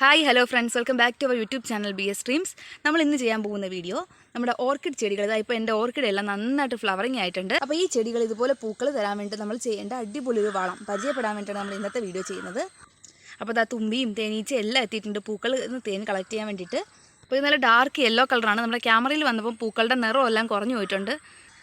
Hi hello friends welcome back to our YouTube channel B S streams നമ്മൾ ഇന്ന് ചെയ്യാൻ പോകുന്ന വീഡിയോ നമ്മുടെ ഓർക്കിഡ് ചെടികൾ. അതായത് ഇപ്പോൾ എന്റെ ഓർക്കിഡ് എല്ലാം നന്നായിട്ട് ഫ്ലവറിങ് ആയിട്ടുണ്ട്. അപ്പോൾ ഈ ചെടികൾ ഇതുപോലെ പൂക്കൾ തരാൻ വേണ്ടി നമ്മൾ ചെയ്യേണ്ട അടിപൊളി ഒരു വളം പരിചയപ്പെടാൻ വേണ്ടിയിട്ടാണ് നമ്മൾ ഇന്നത്തെ വീഡിയോ ചെയ്യുന്നത്. അപ്പോൾ അതാ തുമ്പിയും തേനീച്ച എല്ലാം എത്തിയിട്ടുണ്ട്. പൂക്കൾ തേൻ കളക്ട് ചെയ്യാൻ വേണ്ടിയിട്ട്. അപ്പോൾ ഇത് നല്ല ഡാർക്ക് യെല്ലോ കളറാണ് നമ്മുടെ ക്യാമറയിൽ വന്നപ്പോൾ പൂക്കളുടെ നിറം എല്ലാം കുറഞ്ഞു പോയിട്ടുണ്ട്.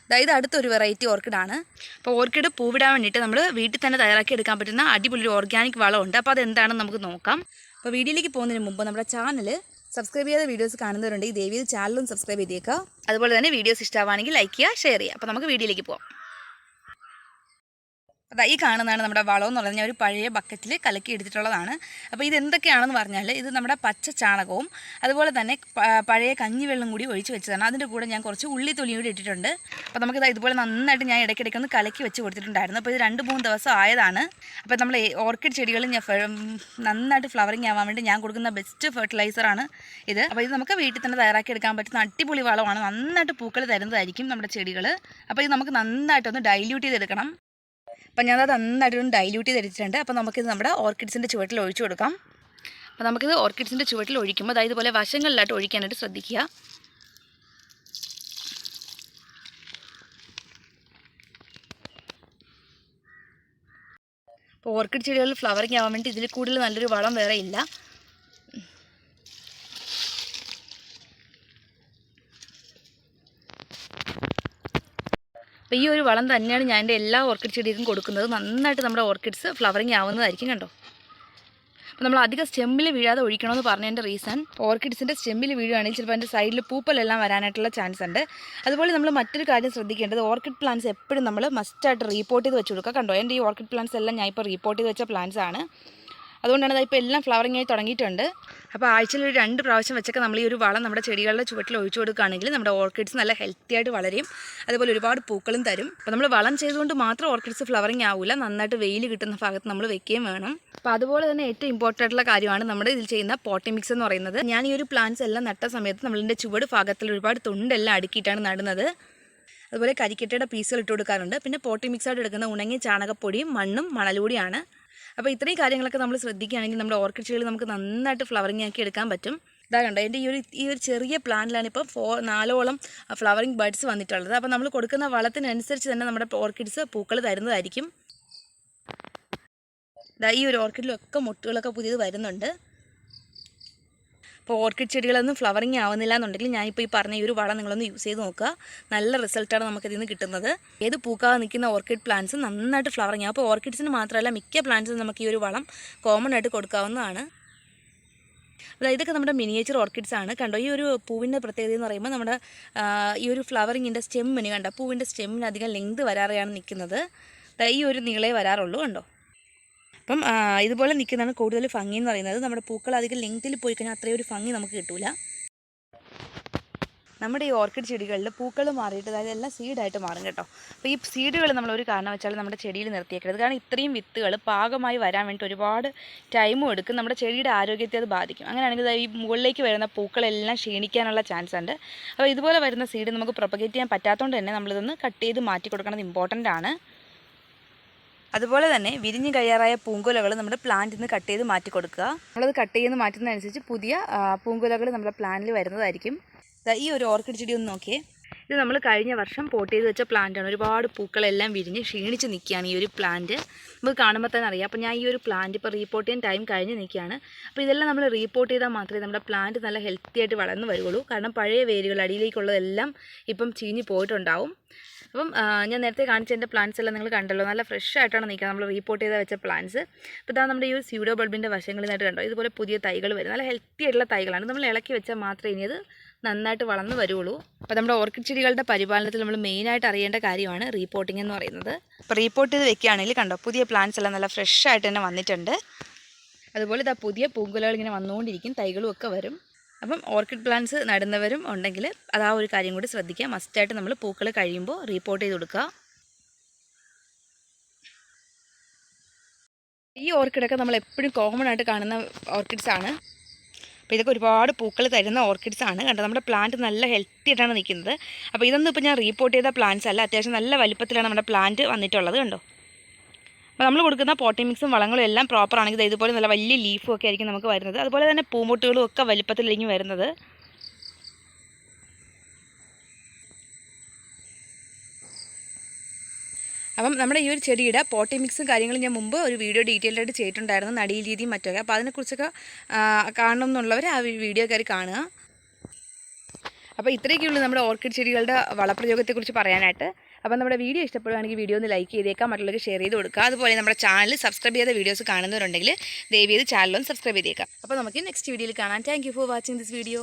അതായത് അടുത്തൊരു വെറൈറ്റി ഓർക്കിഡാണ് അപ്പോൾ ഓർക്കിഡ് പൂവിടാൻ വേണ്ടിയിട്ട് നമ്മൾ വീട്ടിൽ തന്നെ തയ്യാറാക്കി എടുക്കാൻ പറ്റുന്ന അടിപൊളി ഒരു ഓർഗാനിക് വളമുണ്ട് അപ്പോൾ അതെന്താണെന്ന് നമുക്ക് നോക്കാം. അപ്പോൾ വീഡിയോയിലേക്ക് പോകുന്നതിന് മുമ്പ് നമ്മുടെ ചാനൽ സബ്സ്ക്രൈബ് ചെയ്ത വീഡിയോസ് കാണുന്നവരുണ്ട് ഈ ദേവിയുടെ ചാനലും സബ്സ്ക്രൈബ് ചെയ്തേക്കുക. അതുപോലെ തന്നെ വീഡിയോസ് ഇഷ്ടമാണെങ്കിൽ ലൈക്ക് ചെയ്യുക ഷെയർ ചെയ്യുക. അപ്പോൾ നമുക്ക് വീഡിയോയിലേക്ക് പോകാം അതാ ഈ കാണുന്നതാണ് നമ്മുടെ വളം എന്ന് പറഞ്ഞാൽ ഒരു പഴയ ബക്കറ്റിൽ കലക്കി എടുത്തിട്ടുള്ളതാണ്. അപ്പോൾ ഇത് എന്തൊക്കെയാണെന്ന് പറഞ്ഞാൽ ഇത് നമ്മുടെ പച്ച ചാണകവും അതുപോലെ തന്നെ പഴയ കഞ്ഞിവെള്ളം കൂടി ഒഴിച്ച് വെച്ചതാണ്. അതിന്റെ കൂടെ ഞാൻ കുറച്ച് ഉള്ളി തൊലിയും കൂടി ഇട്ടിട്ടുണ്ട് അപ്പോൾ നമുക്കിത് ഇതുപോലെ നന്നായിട്ട് ഞാൻ ഇടയ്ക്കിടയ്ക്ക് ഒന്ന് കലക്കി വെച്ച് കൊടുത്തിട്ടുണ്ടായിരുന്നു. അപ്പോൾ ഇത് രണ്ട് മൂന്ന് ദിവസം ആയതാണ്. അപ്പോൾ നമ്മൾ ഓർക്കിഡ് ചെടികൾ ഞാൻ നന്നായിട്ട് ഫ്ലവറിങ് ആവാൻ വേണ്ടി ഞാൻ കൊടുക്കുന്ന ബെസ്റ്റ് ഫെർട്ടിലൈസറാണ് ഇത്. അപ്പോൾ ഇത് നമുക്ക് വീട്ടിൽ തന്നെ തയ്യാറാക്കി എടുക്കാൻ പറ്റുന്ന അടിപൊളി വളമാണ്. നന്നായിട്ട് പൂക്കൾ തരുന്നതായിരിക്കും നമ്മുടെ ചെടികൾ അപ്പോൾ ഇത് നമുക്ക് നന്നായിട്ടൊന്ന് ഡൈല്യൂട്ട് ചെയ്തെടുക്കണം. അപ്പം ഞാനത് നന്നായിട്ട് ഒന്ന് ഡൈല്യൂട്ട് ചെയ്തെടുത്തിട്ടുണ്ട് അപ്പോൾ നമുക്കിത് നമ്മുടെ ഓർക്കിഡ്സിന്റെ ചുവട്ടിൽ ഒഴിച്ചു കൊടുക്കാം. അപ്പോൾ നമുക്കിത് ഓർക്കിഡ്സിന്റെ ചുവട്ടിൽ ഒഴിക്കുമ്പോൾ അതായത് ഇതുപോലെ വശങ്ങളിലായിട്ട് ഒഴിക്കാനായിട്ട് ശ്രദ്ധിക്കുക. അപ്പോൾ ഓർക്കിഡ് ചെടികളിൽ ഫ്ലവറിങ് ആവാൻ വേണ്ടി ഇതിൽ കൂടുതൽ നല്ലൊരു വളം വേറെ ഇല്ല. അപ്പോൾ ഈ ഒരു വളം തന്നെയാണ് ഞാൻ എന്റെ എല്ലാ ഓർക്കിഡ് ചെടിക്കും കൊടുക്കുന്നത്. നന്നായിട്ട് നമ്മുടെ ഓർക്കിഡ്സ് ഫ്ലവറിങ് ആവുന്നതായിരിക്കും കണ്ടോ? അപ്പോൾ നമ്മൾ അധികം സ്റ്റെമ്മിൽ വീഴാതെ ഒഴിക്കണമെന്ന് പറഞ്ഞതിന്റെ റീസൺ ഓർക്കിഡ്സിന്റെ സ്റ്റെമ്മിൽ വീഴുകയാണെങ്കിൽ ചിലപ്പോൾ അതിന്റെ സൈഡിൽ പൂപ്പലെല്ലാം വരാനായിട്ടുള്ള ചാൻസ് ഉണ്ട്. അതുപോലെ നമ്മൾ മറ്റൊരു കാര്യം ശ്രദ്ധിക്കേണ്ടത് ഓർക്കിഡ് പ്ലാന്റ്സ് എപ്പോഴും നമ്മൾ മസ്റ്റായിട്ട് റീപ്പോർട്ട് ചെയ്ത് വെച്ച് കൊടുക്കുക. കണ്ടോ? എന്റെ ഈ ഓർക്കിഡ് പ്ലാന്റ്സ് എല്ലാം ഞാൻ ഇപ്പോൾ റീപ്പോർട്ട് ചെയ്ത് വെച്ച പ്ലാന്റ്സ് ആണ്. അതുകൊണ്ടാണ് ഇപ്പോൾ എല്ലാം ഫ്ലവറിങ് ആയി തുടങ്ങിയിട്ടുണ്ട്. അപ്പോൾ ആഴ്ചയിൽ ഒരു രണ്ട് പ്രാവശ്യം വെച്ചൊക്കെ നമ്മൾ ഈ ഒരു വളം നമ്മുടെ ചെടികളുടെ ചുവട്ടിൽ ഒഴിച്ചു കൊടുക്കുകയാണെങ്കിൽ നമ്മുടെ ഓർക്കിഡ്സ് നല്ല ഹെൽത്തി ആയിട്ട് വളരും. അതുപോലെ ഒരുപാട് പൂക്കളും തരും. അപ്പോൾ നമ്മൾ വളം ചെയ്തുകൊണ്ട് മാത്രം ഓർക്കിഡ്സ് ഫ്ലവറിങ് ആവില്ല നന്നായിട്ട് വെയിൽ കിട്ടുന്ന ഭാഗത്ത് നമ്മൾ വെക്കുകയും വേണം. അപ്പോൾ അതുപോലെ തന്നെ ഏറ്റവും ഇമ്പോർട്ടന്റ് ആയിട്ടുള്ള കാര്യമാണ് നമ്മുടെ ഇതിൽ ചെയ്യുന്ന പോട്ടി മിക്സ് എന്ന് പറയുന്നത്. ഞാൻ ഈ ഒരു പ്ലാന്റ്സ് എല്ലാം നട്ട സമയത്ത് നമ്മളിന്റെ ചുവട് ഭാഗത്തിൽ ഒരുപാട് തുണ്ടെല്ലാം അടുക്കിയിട്ടാണ് നടുന്നത്. അതുപോലെ കരിക്കട്ടയുടെ പീസുകൾ ഇട്ട് കൊടുക്കാറുണ്ട്. പിന്നെ പോട്ടി മിക്സായിട്ട് എടുക്കുന്ന ഉണങ്ങിയ ചാണകപ്പൊടിയും മണ്ണും മണലുകൂടിയാണ് അപ്പോൾ ഇത്രയും കാര്യങ്ങളൊക്കെ നമ്മൾ ശ്രദ്ധിക്കുകയാണെങ്കിൽ നമ്മുടെ ഓർക്കിഡ് ചെടികൾ നമുക്ക് നന്നായിട്ട് ഫ്ലവറിങ് ആക്കി എടുക്കാൻ പറ്റും. ഇതാ കണ്ടോ എന്റെ ഈ ഒരു ഈ ഒരു ചെറിയ പ്ലാന്റിലാണ് ഇപ്പോൾ ഫോ നാലോളം ഫ്ലവറിങ് ബഡ്സ് വന്നിട്ടുള്ളത്. അപ്പോൾ നമ്മൾ കൊടുക്കുന്ന വളത്തിനനുസരിച്ച് തന്നെ നമ്മുടെ ഓർക്കിഡ്സ് പൂക്കൾ തരുന്നതായിരിക്കും. ഈ ഒരു ഓർക്കിഡിലൊക്കെ മുട്ടുകളൊക്കെ പുതിയത് വരുന്നുണ്ട്. അപ്പോൾ ഓർക്കിഡ് ചെടികളൊന്നും ഫ്ലവറിങ് ആവുന്നില്ല എന്നുണ്ടെങ്കിൽ ഞാനിപ്പോൾ ഈ പറഞ്ഞ ഈ ഒരു വളം നിങ്ങളൊന്ന് യൂസ് ചെയ്ത് നോക്കുക. നല്ല റിസൾട്ടാണ് നമുക്കിതിൽ നിന്ന് കിട്ടുന്നത്. ഏത് പൂക്കാതെ നിൽക്കുന്ന ഓർക്കിഡ് പ്ലാന്റ്സ് നന്നായിട്ട് ഫ്ലവറിങ് ആവും. അപ്പോൾ ഓർക്കിഡ്സിന് മാത്രമല്ല മിക്ക പ്ലാന്റ്സിനും നമുക്ക് ഈ ഒരു വളം കോമൺ ആയിട്ട് കൊടുക്കാവുന്നതാണ്. അതായത് ഇതൊക്കെ നമ്മുടെ മിനിയേച്ചർ ഓർക്കിഡ്സ് ആണ്. കണ്ടോ? ഈ ഒരു പൂവിന്റെ പ്രത്യേകത എന്ന് പറയുമ്പോൾ നമ്മുടെ ഈ ഒരു ഫ്ലവറിങ്ങിന്റെ സ്റ്റെമ്മിന് കണ്ടോ? പൂവിന്റെ സ്റ്റെമ്മിന് അധികം ലെങ്ത് വരാറെയാണ് നിൽക്കുന്നത്. ഈ ഒരു നീളേ വരാറുള്ളൂ കണ്ടോ? അപ്പം ഇതുപോലെ നിൽക്കുന്നതാണ് കൂടുതൽ ഭംഗി എന്ന് പറയുന്നത് നമ്മുടെ പൂക്കൾ അധികം ലെങ്ത്തിൽ പോയി കഴിഞ്ഞാൽ അത്രയും ഒരു ഭംഗി നമുക്ക് കിട്ടൂല. നമ്മുടെ ഈ ഓർക്കിഡ് ചെടികളിൽ പൂക്കൾ മാറിയിട്ട് അതായത് എല്ലാം സീഡായിട്ട് മാറും കേട്ടോ. അപ്പോൾ ഈ സീഡുകൾ നമ്മൾ ഒരു കാരണം വെച്ചാൽ നമ്മുടെ ചെടിയിൽ നിർത്തിയേക്കരുത്. കാരണം ഇത്രയും വിത്തുകൾ പാകമായി വരാൻ വേണ്ടി ഒരുപാട് ടൈമും എടുക്കും. നമ്മുടെ ചെടിയുടെ ആരോഗ്യത്തെ അത് ബാധിക്കും. അങ്ങനെയാണെങ്കിൽ ഈ മുകളിലേക്ക് വരുന്ന പൂക്കളെല്ലാം ക്ഷീണിക്കാനുള്ള ചാൻസ് ഉണ്ട്. അപ്പോൾ ഇതുപോലെ വരുന്ന സീഡ് നമുക്ക് പ്രൊപ്പഗേറ്റ് ചെയ്യാൻ പറ്റാത്തതുകൊണ്ട് തന്നെ നമ്മളിതൊന്ന് കട്ട് ചെയ്ത് മാറ്റി കൊടുക്കുന്നത് ഇമ്പോർട്ടന്റ് ആണ്. അതുപോലെ തന്നെ വിരിഞ്ഞ് കഴിയാറായ പൂങ്കുലകൾ നമ്മുടെ പ്ലാന്റിൽ നിന്ന് കട്ട് ചെയ്ത് മാറ്റി കൊടുക്കുക. നമ്മളത് കട്ട് ചെയ്ത് മാറ്റുന്നതനുസരിച്ച് പുതിയ പൂങ്കുലകൾ നമ്മുടെ പ്ലാന്റിൽ വരുന്നതായിരിക്കും. ഈ ഒരു ഓർക്കിഡ് ചെടി ഒന്ന് നോക്കിയേ. ഇത് നമ്മൾ കഴിഞ്ഞ വർഷം പോട്ട് ചെയ്ത് വെച്ച പ്ലാന്റാണ് ഒരുപാട് പൂക്കളെല്ലാം വിരിഞ്ഞ് ക്ഷീണിച്ച് നിൽക്കുകയാണ് ഈ ഒരു പ്ലാന്റ് നമുക്ക് കാണുമ്പോൾ തന്നെ അറിയാം. അപ്പോൾ ഞാൻ ഈ ഒരു പ്ലാന്റ് ഇപ്പോൾ റീപ്പോർട്ട് ചെയ്യാൻ ടൈം കഴിഞ്ഞ് നിൽക്കുകയാണ്. അപ്പോൾ ഇതെല്ലാം നമ്മൾ റീപ്പോർട്ട് ചെയ്താൽ മാത്രമേ നമ്മുടെ പ്ലാന്റ് നല്ല ഹെൽത്തി ആയിട്ട് വളർന്നു വരുള്ളൂ കാരണം പഴയ വേരുകൾ അടിയിലേക്കുള്ളതെല്ലാം ഇപ്പം ചീഞ്ഞ് പോയിട്ടുണ്ടാവും. അപ്പം ഞാൻ നേരത്തെ കാണിച്ച എന്റെ പ്ലാന്റ്സ് എല്ലാം നിങ്ങൾ കണ്ടല്ലോ. നല്ല ഫ്രഷ് ആയിട്ടാണ് നിൽക്കുക നമ്മൾ റീപ്പോർട്ട് ചെയ്ത് വെച്ച പ്ലാന്റ്സ് അപ്പോൾ ഇതാ നമ്മുടെ ഈ ഒരു സ്യൂഡോ ബൾബിന്റെ വശങ്ങളിലായിട്ട് കണ്ടോ? ഇതുപോലെ പുതിയ തൈകൾ വരും. നല്ല ഹെൽത്തി ആയിട്ടുള്ള തൈകളാണ്. നമ്മൾ ഇളക്കി വെച്ചാൽ മാത്രമേ ഇനി അത് നന്നായിട്ട് വളർന്നു വരുള്ളൂ. അപ്പോൾ നമ്മുടെ ഓർക്കിഡ് ചെടികളുടെ പരിപാലനത്തിൽ നമ്മൾ മെയിനായിട്ട് അറിയേണ്ട കാര്യമാണ് റീപ്പോർട്ടിംഗ് എന്ന് പറയുന്നത്. അപ്പോൾ റീപ്പോർട്ട് ചെയ്ത് വെക്കുകയാണെങ്കിൽ കണ്ടോ? പുതിയ പ്ലാന്റ്സ് എല്ലാം നല്ല ഫ്രഷ് ആയിട്ട് തന്നെ വന്നിട്ടുണ്ട്. അതുപോലെ ഇതാ പുതിയ പൂങ്കുലകൾ ഇങ്ങനെ വന്നുകൊണ്ടിരിക്കും. തൈകളും ഒക്കെ വരും. അപ്പം ഓർക്കിഡ് പ്ലാന്റ്സ് നടുന്നവരും ഉണ്ടെങ്കിൽ അത് ആ ഒരു കാര്യം കൂടി ശ്രദ്ധിക്കുക. മസ്റ്റായിട്ട് നമ്മൾ പൂക്കൾ കഴിയുമ്പോൾ റീപ്പോർട്ട് ചെയ്ത് കൊടുക്കുക. ഈ ഓർക്കിഡൊക്കെ നമ്മൾ എപ്പോഴും കോമൺ ആയിട്ട് കാണുന്ന ഓർക്കിഡ്സ് ആണ്. അപ്പോൾ ഇതൊക്കെ ഒരുപാട് പൂക്കൾ തരുന്ന ഓർക്കിഡ്സ് ആണ്. കണ്ടോ? നമ്മുടെ പ്ലാന്റ് നല്ല ഹെൽത്തി ആയിട്ടാണ് നിൽക്കുന്നത്. അപ്പോൾ ഇതൊന്നും ഇപ്പോൾ ഞാൻ റീപ്പോർട്ട് ചെയ്ത പ്ലാന്റ്സ് അല്ല. അത്യാവശ്യം നല്ല വലിപ്പത്തിലാണ് നമ്മുടെ പ്ലാന്റ് വന്നിട്ടുള്ളത്. കണ്ടോ? അപ്പോൾ നമ്മൾ കൊടുക്കുന്ന പോട്ടി മിക്സും വളങ്ങളും എല്ലാം പ്രോപ്പർ ആണെങ്കിൽ ഇതുപോലെ നല്ല വലിയ ലീഫും ഒക്കെ ആയിരിക്കും നമുക്ക് വരുന്നത്. അതുപോലെ തന്നെ പൂമുട്ടുകളും ഒക്കെ വലിപ്പത്തിലിരിക്കും വരുന്നത്. അപ്പം നമ്മുടെ ഈ ഒരു ചെടിയുടെ പോട്ടി മിക്സും കാര്യങ്ങളും ഞാൻ മുമ്പ് ഒരു വീഡിയോ ഡീറ്റെയിൽഡ് ആയിട്ട് ചെയ്തിട്ടുണ്ടായിരുന്നു നടീൽ രീതിയും മറ്റൊക്കെ. അപ്പോൾ അതിനെക്കുറിച്ചൊക്കെ കാണണം എന്നുള്ളവർ ആ വീഡിയോ കയറി കാണുക. അപ്പോൾ ഇത്രയൊക്കെയുള്ളൂ നമ്മുടെ ഓർക്കിഡ് ചെടികളുടെ വളപ്രയോഗത്തെക്കുറിച്ച് പറയാനായിട്ട്. അപ്പോൾ നമ്മുടെ വീഡിയോ ഇഷ്ടപ്പെടുകയാണെങ്കിൽ വീഡിയോ ഒന്ന് ലൈക്ക് ചെയ്തേക്കാം മറ്റുള്ളവർക്ക് ഷെയർ ചെയ്ത് കൊടുക്കുക അതുപോലെ നമ്മുടെ ചാനൽ സബ്സ്ക്രൈബ് ചെയ്ത വീഡിയോസ് കാണുന്നവരുണ്ടെങ്കിൽ ദയവ് ചെയ്ത് ചാനലൊന്ന് സബ്സ്ക്രൈബ് ചെയ്തേക്കാം. അപ്പോൾ നമുക്ക് നെക്സ്റ്റ് വീഡിയോയിൽ കാണാം. Thank for watching this video